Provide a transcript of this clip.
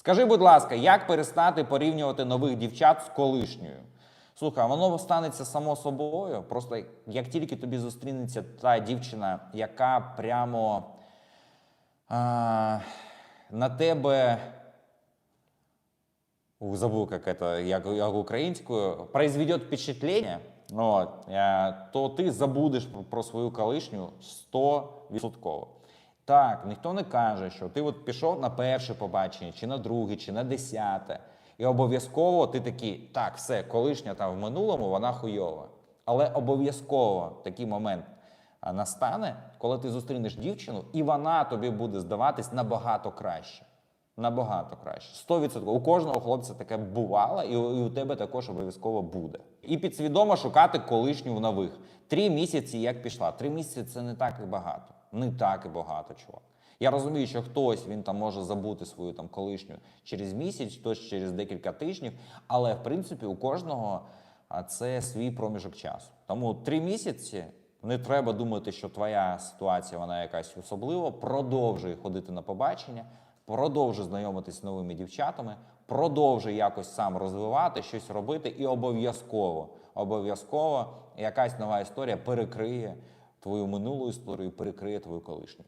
Скажи, будь ласка, як перестати порівнювати нових дівчат з колишньою? Слухай, воно станеться само собою. Просто як тільки тобі зустрінеться та дівчина, яка прямо а, на тебе забыл, как это, як, як українською, произведет впечатлення, е, то ти забудеш про свою колишню 100%. Так, ніхто не каже, що ти от пішов на перше побачення, чи на друге, чи на десяте, і обов'язково ти такий, так, все, колишня там в минулому, вона хуйова. Але обов'язково такий момент настане, коли ти зустрінеш дівчину, і вона тобі буде здаватись набагато краще. Набагато краще. 100%. У кожного хлопця таке бувало, і у, тебе також обов'язково буде. І підсвідомо шукати колишню в нових. Три місяці як пішла. Три місяці це не так багато. Не так і багато, чувак. Я розумію, що хтось він там може забути свою там колишню через місяць, хтось через декілька тижнів, але в принципі у кожного це свій проміжок часу. Тому три місяці не треба думати, що твоя ситуація вона якась особлива. Продовжуй ходити на побачення, продовжуй знайомитись з новими дівчатами, продовжуй якось сам розвивати, щось робити, і обов'язково, обов'язково якась нова історія перекриє твою минулу історію, перекриє твою колишню.